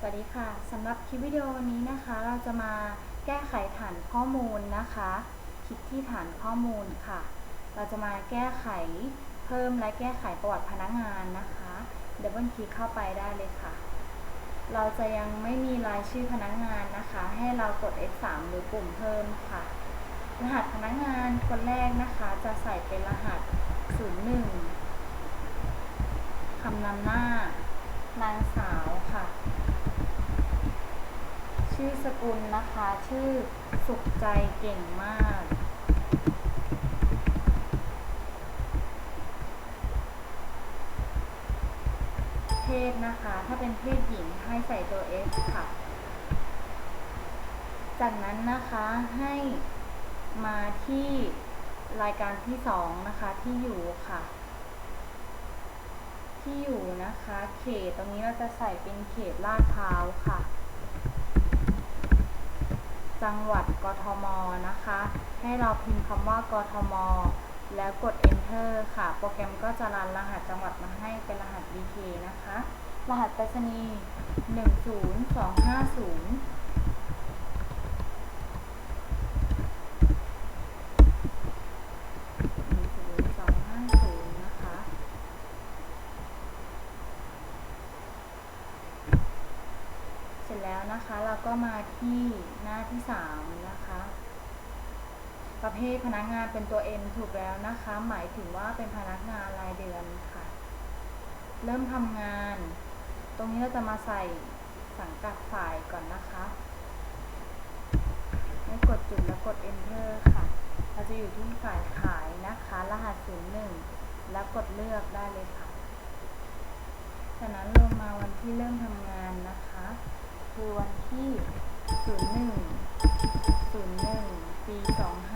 สวัสดีค่ะสำหรับคลิปวิดีโอนี้นะคะ เราจะมาแก้ไขฐานข้อมูลนะคะ คลิกที่ฐานข้อมูลค่ะ เราจะมาแก้ไขเพิ่มและแก้ไขประวัติพนักงานนะคะดับเบิลคลิกเข้าไปได้เลยค่ะ เราจะยังไม่มีรายชื่อพนักงานนะคะ ให้เรากด F3 หรือปุ่มเพิ่มค่ะ รหัสพนักงานคนแรกนะคะ จะใส่เป็นรหัส 01คำนำหน้านางสาวค่ะ ชื่อสกุลนะคะ ชื่อสุขใจเก่งมาก เพศนะคะ ถ้าเป็นเพศหญิงให้ใส่ตัว S ค่ะ จากนั้นนะคะให้มาที่รายการที่สองนะคะที่อยู่ค่ะ ที่อยู่นะคะ เขตตรงนี้เราจะใส่เป็นเขตลาดพร้าวค่ะ จังหวัดกทมนะคะ ให้เราพิมพ์คำว่ากทม แล้วกด enter ค่ะ โปรแกรมก็จะรันรหัสจังหวัดมาให้เป็นรหัส DK นะคะ รหัสไปรษณีย์10250 10250 นะคะ เสร็จ แล้วนะคะ เราก็มาที่หน้าที่สามนะคะ ประเภทพนักงานเป็นตัว M ถูกแล้วนะคะ หมายถึงว่าเป็นพนักงานรายเดือนค่ะ เริ่มทำงาน ตรงนี้เราจะมาใส่สังกัดฝ่ายก่อนนะคะให้กดจุดแล้วกด enter ค่ะ เราจะอยู่ที่ฝ่ายขายนะคะ รหัส 01 แล้วกดเลือกได้เลยค่ะ จากนั้นลงมาวันที่เริ่มทำงานนะคะ คือวันที่ 01 01 ปี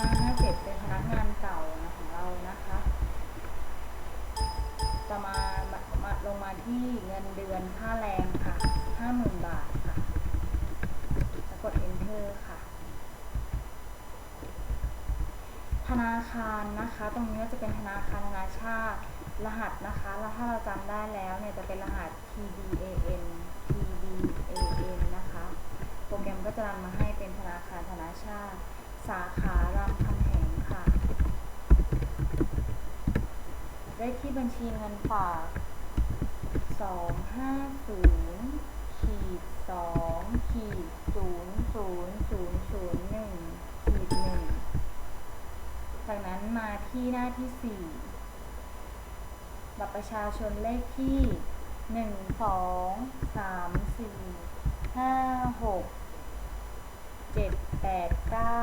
2557 เป็นพนักงานเก่านะของเรานะคะ จะมามามาลงมาที่เงินเดือนค่าแรงค่ะ 50,000 บาทค่ะแล้วกด enter ค่ะ ธนาคารนะคะ ตรงนี้ก็จะเป็นธนาคารนานาชาติรหัสนะคะ แล้วถ้าเราจำได้แล้วเนี่ยจะเป็นรหัส TBAN TBAN นะคะ โปรแกรมก็จะรันมาให้เป็นธนาคารธนาชาติ สาขารามคำแหงค่ะได้ที่บัญชีเงินฝาก 250ขีด2ขีด00001ขีด1จากนั้นมาที่หน้าที่ 4 บัตรประชาชนเลขที่ 1 2 3 4 5 6 7 8 9 0 1 2 3เจ็ดแปดเก้า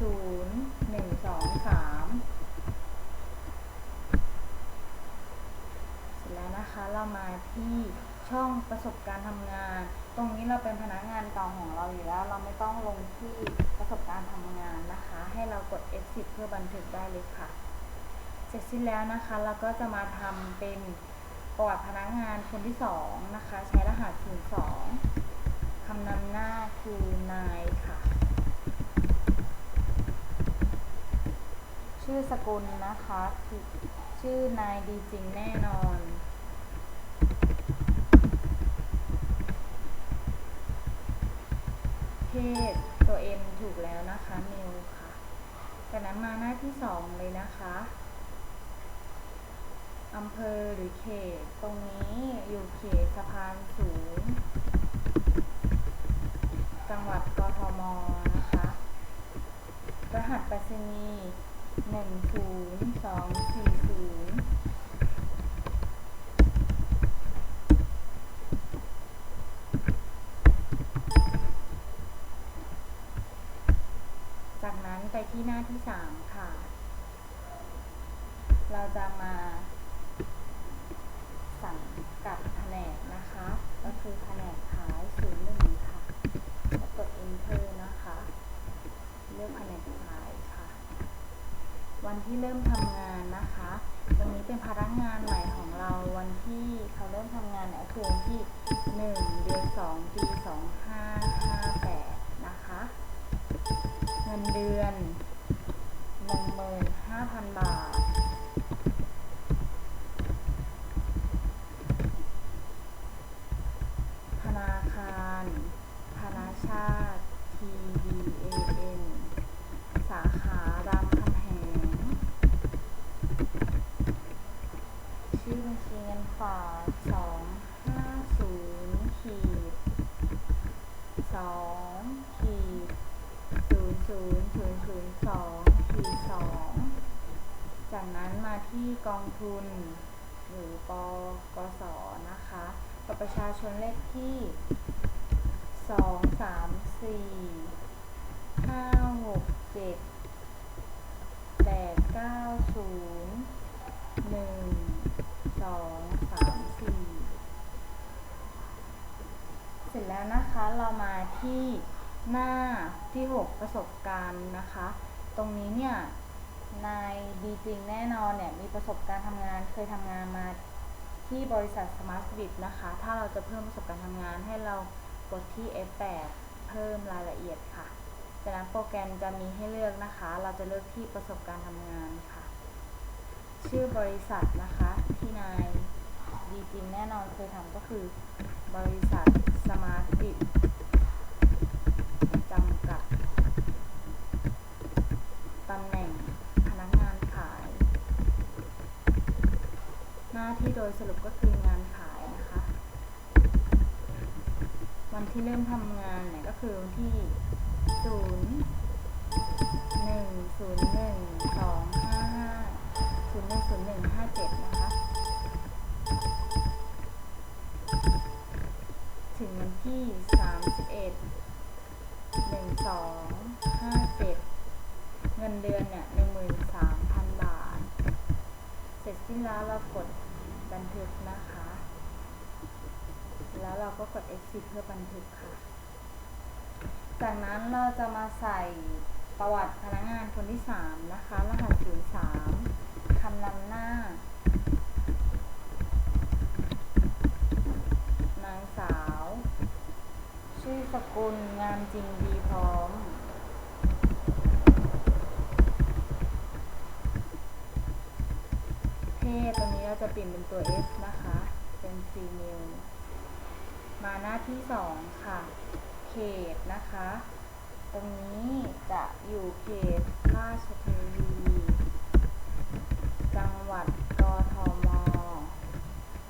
ศูนย์หนึ่งสองสามเสร็จแล้วนะคะเรามาที่ช่องประสบการณ์ทำงาน ตรงนี้เราเป็นพนักงานเก่าของเราอยู่แล้ว เราไม่ต้องลงที่ประสบการณ์ทำงานนะคะ ให้เรากด F10 เพื่อบันทึกได้เลยค่ะ เสร็จสิ้นแล้วนะคะ เราก็จะมาทำเป็นประวัติพนักงานคนที่สองนะคะ ใช้รหัส 02คำนำหน้าคือนายค่ะ ชื่อสกุลนะคะคือชื่อนายดีจริงแน่นอน เพศตัว M ถูกแล้วนะคะมิวค่ะจากนั้นมาหน้าที่สองเลยนะคะ อำเภอหรือเขต ตรงนี้อยู่เขตสะพานสูง จังหวัดกทมนะคะ รหัสไปรษณีย์หนึ่งศูนย์สองสี่ศูนย์จากนั้นไปที่หน้าที่สามค่ะ เราจะมา สั่งกัดแผนกนะคะ ก็คือแผนกขายศูนย์หนึ่งค่ะแล้วกด enter นะคะ เลือกแผนกขายค่ะ วันที่เริ่มทำงานนะคะตรงนี้เป็นพนักงานใหม่ของเราวันที่เขาเริ่มทำงานเนี่ยก็คือวันที่1เดือน2ปี2558นะคะ เงินเดือน15,000บาท จ ชาติ T D A N สาขารามคำแหง ชื่อบัญชีเงินฝากสองห้าศูนย์ขีดสองขีดศูนย์ศูนย์ศูนย์ศูนย์สองขีดสองจากนั้นมาที่กองทุนหรือปกสนะคะกับประชาชนเลขที่สองสามสี่ห้าหกเจ็ดแปดเก้าศูนย์หนึ่ง สองสามสี่เสร็จแล้วนะคะเรามาที่หน้าที่ 6 ประสบการณ์นะคะ ตรงนี้เนี่ยนายดีจริงแน่นอนเนี่ยมีประสบการณ์ทำงานเคยทำงานมาที่บริษัท Smart Bit นะคะ ถ้าเราจะเพิ่มประสบการณ์ทำงานให้เรากดที่ F8 เพิ่มรายละเอียดค่ะจากนั้นโปรแกรมจะมีให้เลือกนะคะ เราจะเลือกที่ประสบการณ์ทำงานค่ะ ชื่อบริษัทนะคะที่นายดีจริงแน่นอนเคยทำก็คือบริษัท Smart Bit จำกัดตำแหน่งพนักงานขาย หน้าที่โดยสรุปก็คืองานขายนะคะ วันที่เริ่มทำงานเนี่ยก็คือวันที่0 1 0 1 2 5 5 0 1 0 1 5 7 นะคะ ถึงวันที่ 31 1 2 5 7 เงินเดือนเนี่ย 13,000 บาท เสร็จสิ้นแล้วเรากดบันทึกนะคะ แล้วเราก็กด exit เพื่อบันทึกค่ะ จากนั้นเราจะมาใส่ประวัติพนักงานคนที่ 3 นะคะ รหัส 03 คำนำหน้า นางสาว ชื่อสกุลงามจริงดีพร้อม เพศตรงนี้เราจะเปลี่ยนเป็นตัว F นะคะ เป็น female มาหน้าที่2ค่ะ เขตนะคะ ตรงนี้จะอยู่เขตราชเทวี จังหวัดกทม ร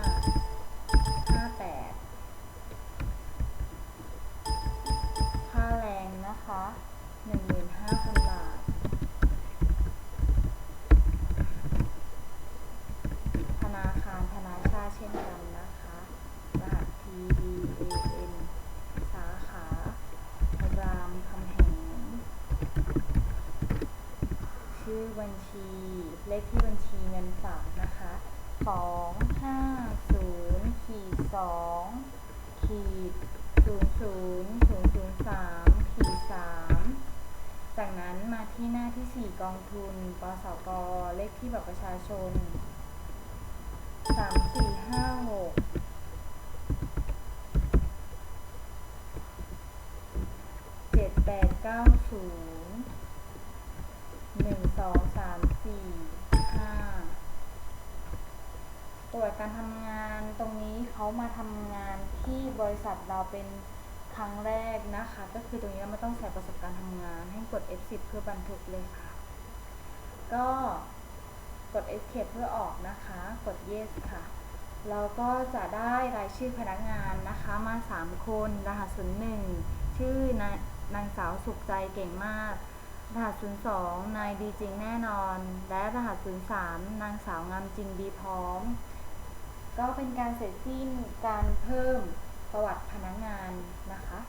15,000 บาท ธนาคารธนาชาติเช่นกันนะคะ รหัส TDAN สาขารามคำแหง ชื่อบัญชี เลขที่บัญชีเงินฝากนะคะสองห้าศูนย์ขีดสองขีดศูนย์ศูนย์ศูนย์ศูนย์สาม ขีดสามจากนั้นมาที่หน้าที่สี่กองทุน ปสก เลขที่บัตรประชาชนสามสี่ห้าหกเจ็ดแปดเก้าศูนย์หนึ่งสองสามสี่ห้าปรวัติการทำงานตรงนี้เขามาทำงานที่บริษัทเราเป็น ครั้งแรกนะคะ ก็คือตรงนี้เราไม่ต้องใส่ประสบการณ์ทำงาน ให้กด F10 เพื่อบันทึกเลยค่ะ ก็กด Escape เพื่อออกนะคะ กด Yes ค่ะ เราก็จะได้รายชื่อพนักงานนะคะมา 3 คน รหัส01ชื่อนานางสาวสุขใจเก่งมาก รหัส02นายดีจริงแน่นอน และรหัส03นางสาวงามจริงดีพร้อม ก็เป็นการเสร็จสิ้นการเพิ่ม ประวัติพนักงานนะคะ